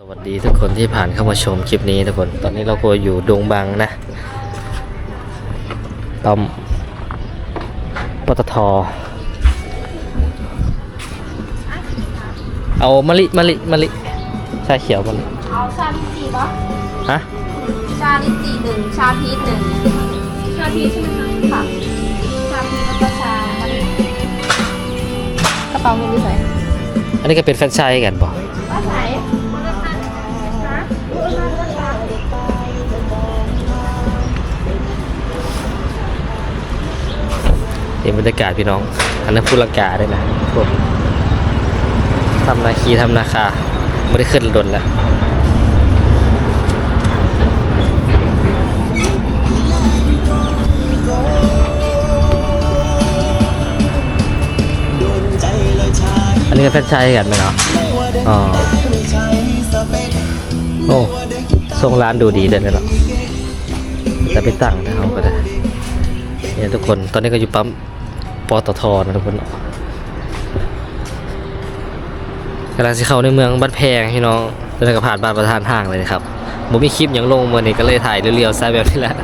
สวัสดีทุกคนที่ผ่านเข้ามาชมคลิปนี้ทุกคน ตอนนี้เราก็อยู่ดงบังนะตอมปตท เอามะลิมะลิมะลิชาเขียวมะลิเอาชาลิสีปะฮะ ชาลิสีหนึ่งชาพีชหนึ่งชาพีชใช่ไหมคะค่ะชาพีชแล้วก็ชามะลิกระเป๋าเงินอยู่ไหนอันนี้ก็เป็นแฟรนไชส์กันป่ะป้าไหน เห็นบรรยากาศพี่น้อง อันนั้นพูดลังกาได้นะพวกทำนาคีทำนาคาไม่ได้ขึ้นรถแล้วอันนี้ก็แฟรนชส์กันไหมเนาะอ๋อ โอ้ทรงร้านดูดีเด่นเลยเนาะแต่ไปตั้งนะครับก็ได้เนี่ยทุกคน ตอนนี้ก็อยู่ปั๊ม ปตทนะทุกคนกำลังจะเข้าในเมืองบ้านแพงพี่น้องแล้วก็ผ่านบ้านประธานห้างเลยนะครับผมมีคลิปอย่างลงมาเนี่ก็เลยถ่ายเรียวๆซะแบบนี้แหละ